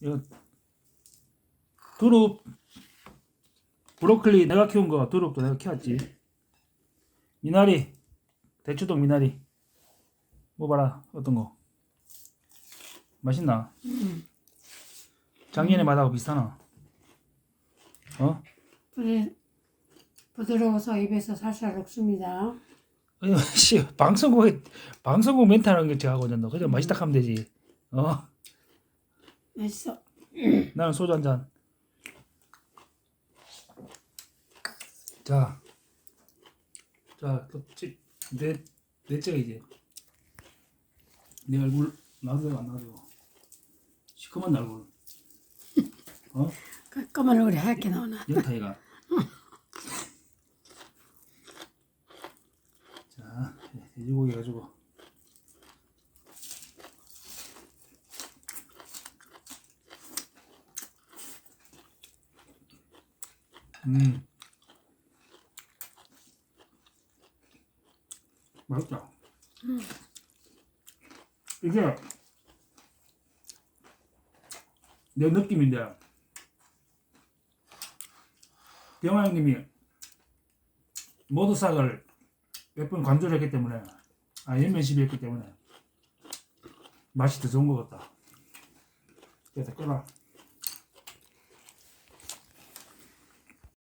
이거 두릅 브로콜리 내가 키운 거 두릅도 내가 키웠지 미나리 대추동 미나리 먹어봐라 어떤 거 맛있나? 작년에 맛하고 비슷하나? 어? 부드, 부드러워서 입에서 살살 녹습니다. 씨 방송국에 방송국 멘트 하는 게 제가 하거든 너 그냥 맛있다 하면 되지 어? 맛있어. 나는 소주 한 잔. 자, 자, 그, 내, 넷째 이제. 내 얼굴 놔도 안 놔도. 시커먼 얼굴. 어? 그 까만 얼굴이 하얗게 나오나. 연타이가. 자, 돼지고기 가지고. 음. 맛있다. 이게 내 느낌인데 병아 형님이 모두싹을 몇번 강조를 했기 때문에 아 연면시비 했기 때문에 맛이 더 좋은 것 같다. 그래서 끓어.